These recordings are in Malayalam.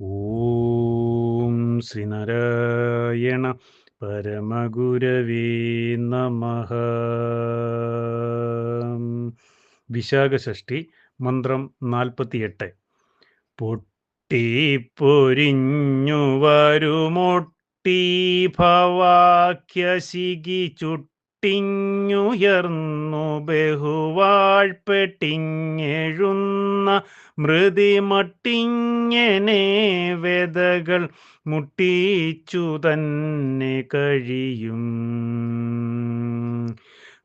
ഓം ശ്രീനാരായണ പരമഗുരവേ നമ വിശാഖഷഷ്ടി മന്ത്രം നാൽപ്പത്തിയെട്ട് പൊട്ടിപ്പൊരിഞ്ഞു വരുമൊട്ടി ഭവാക്യശികി ചുട്ടിങ്ങുയർന്നു മൃതി മട്ടിങ്ങനെ വേദകൾ മുട്ടിച്ചു തന്നെ കഴിയും.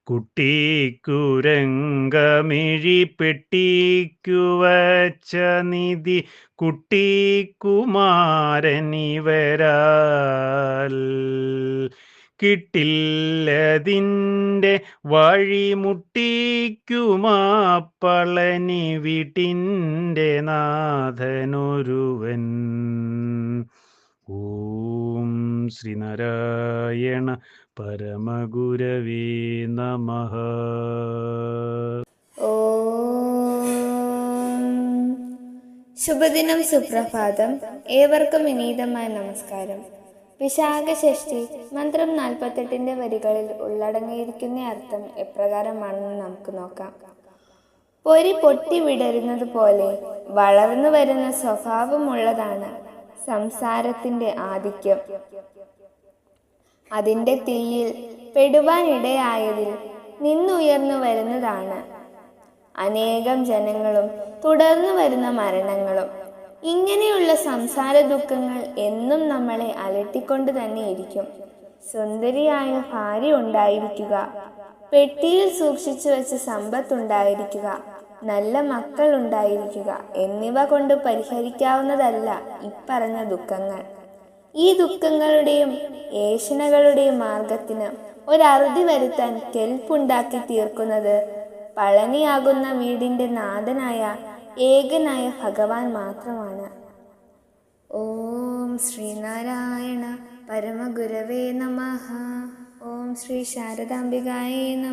കുട്ടിക്കുരങ്കമിഴി പെട്ടിക്കു വച്ച നിധി കുട്ടിക്കുമാരനിവരാൽ കിട്ടില്ലതിന്റെ വഴിമുട്ടിക്കുമാ പളനി വീട്ടിന്റെ നാഥനൊരുവൻ. ഓം ശ്രീനാരായണ പരമഗുരവേ നമ. ശുഭദിനം സുപ്രഭാതം. ഏവർക്കും വിനീതമായ നമസ്കാരം. വിശാഖഷഷ്ടി മന്ത്രം നാൽപ്പത്തെട്ടിന്റെ വരികളിൽ ഉള്ളടങ്ങിയിരിക്കുന്ന അർത്ഥം എപ്രകാരമാണെന്ന് നമുക്ക് നോക്കാം. പൊരി പൊട്ടി വിടരുന്നത് പോലെ വളർന്നു വരുന്ന സ്വഭാവമുള്ളതാണ് സംസാരത്തിന്റെ ആധിക്യം. അതിന്റെ തീയിൽ പെടുവാനിടയായതിൽ നിന്നുയർന്നു വരുന്നതാണ്. അനേകം ജനങ്ങളും തുടർന്നു വരുന്ന മരണങ്ങളും ഇങ്ങനെയുള്ള സംസാര ദുഃഖങ്ങൾ എന്നും നമ്മളെ അലട്ടിക്കൊണ്ട് തന്നെ ഇരിക്കും. സുന്ദരിയായ ഭാര്യ ഉണ്ടായിരിക്കുക. പെട്ടിയിൽ സൂക്ഷിച്ചു വെച്ച സമ്പത്തുണ്ടായിരിക്കുക നല്ല മക്കൾ ഉണ്ടായിരിക്കുക. എന്നിവ കൊണ്ട് പരിഹരിക്കാവുന്നതല്ല ഇപ്പറഞ്ഞ ദുഃഖങ്ങൾ. ഈ ദുഃഖങ്ങളുടെയും ഏഷണകളുടെയും മാർഗത്തിന് ഒരറുതി വരുത്താൻ കെൽപ്പുണ്ടാക്കി തീർക്കുന്നത് പളനിയാകുന്ന വീടിന്റെ നാഥനായ ഏകനായ ഭഗവാൻ മാത്രമാണ്. ഓം ശ്രീനാരായണ പരമഗുരവേ നമ. ഓം ശ്രീ ശാരദാംബികായേ നമ.